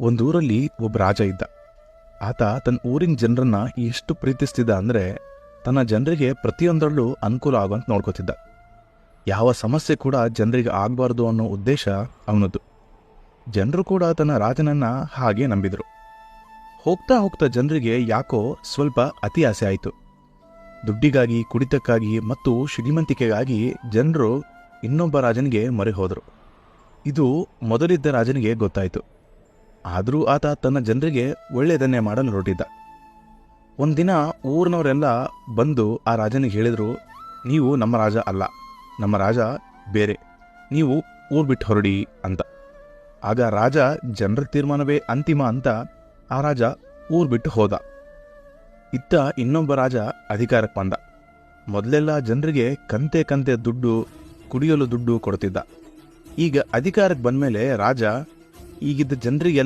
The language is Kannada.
ಒಂದೂರಲ್ಲಿ ಒಬ್ಬ ರಾಜ ಇದ್ದ. ಆತ ತನ್ನ ಊರಿನ ಜನರನ್ನ ಎಷ್ಟು ಪ್ರೀತಿಸ್ತಿದ್ದ ಅಂದರೆ ತನ್ನ ಜನರಿಗೆ ಪ್ರತಿಯೊಂದರಲ್ಲೂ ಅನುಕೂಲ ಆಗುವಂತ ನೋಡ್ಕೋತಿದ್ದ. ಯಾವ ಸಮಸ್ಯೆ ಕೂಡ ಜನರಿಗೆ ಆಗಬಾರ್ದು ಅನ್ನೋ ಉದ್ದೇಶ ಅವನದ್ದು. ಜನರು ಕೂಡ ತನ್ನ ರಾಜನನ್ನ ಹಾಗೆ ನಂಬಿದ್ರು. ಹೋಗ್ತಾ ಹೋಗ್ತಾ ಜನರಿಗೆ ಯಾಕೋ ಸ್ವಲ್ಪ ಅತಿ ಆಸೆ ಆಯಿತು. ದುಡ್ಡಿಗಾಗಿ, ಕುಡಿತಕ್ಕಾಗಿ ಮತ್ತು ಶ್ರೀಮಂತಿಕೆಗಾಗಿ ಜನರು ಇನ್ನೊಬ್ಬ ರಾಜನಿಗೆ ಮೊರೆ ಹೋದರು. ಇದು ಮೊದಲಿದ್ದ ರಾಜನಿಗೆ ಗೊತ್ತಾಯಿತು. ಆದರೂ ಆತ ತನ್ನ ಜನರಿಗೆ ಒಳ್ಳೆಯದನ್ನೇ ಮಾಡಲು ಹೊರಟಿದ್ದ. ಒಂದಿನ ಊರಿನವರೆಲ್ಲ ಬಂದು ಆ ರಾಜನಿಗೆ ಹೇಳಿದರು, ನೀವು ನಮ್ಮ ರಾಜ ಅಲ್ಲ, ನಮ್ಮ ರಾಜ ಬೇರೆ, ನೀವು ಊರು ಬಿಟ್ಟು ಹೊರಡಿ ಅಂತ. ಆಗ ರಾಜ, ಜನರ ತೀರ್ಮಾನವೇ ಅಂತಿಮ ಅಂತ ಆ ರಾಜ ಊರು ಬಿಟ್ಟು ಹೋದ. ಇತ್ತ ಇನ್ನೊಬ್ಬ ರಾಜ ಅಧಿಕಾರಕ್ಕೆ ಬಂದ. ಮೊದಲೆಲ್ಲ ಜನರಿಗೆ ಕಂತೆ ಕಂತೆ ದುಡ್ಡು, ಕುಡಿಯಲು ದುಡ್ಡು ಕೊಡ್ತಿದ್ದ. ಈಗ ಅಧಿಕಾರಕ್ಕೆ ಬಂದಮೇಲೆ ರಾಜ ಈಗಿದ್ದ ಜನರಿಗೆಲ್ಲ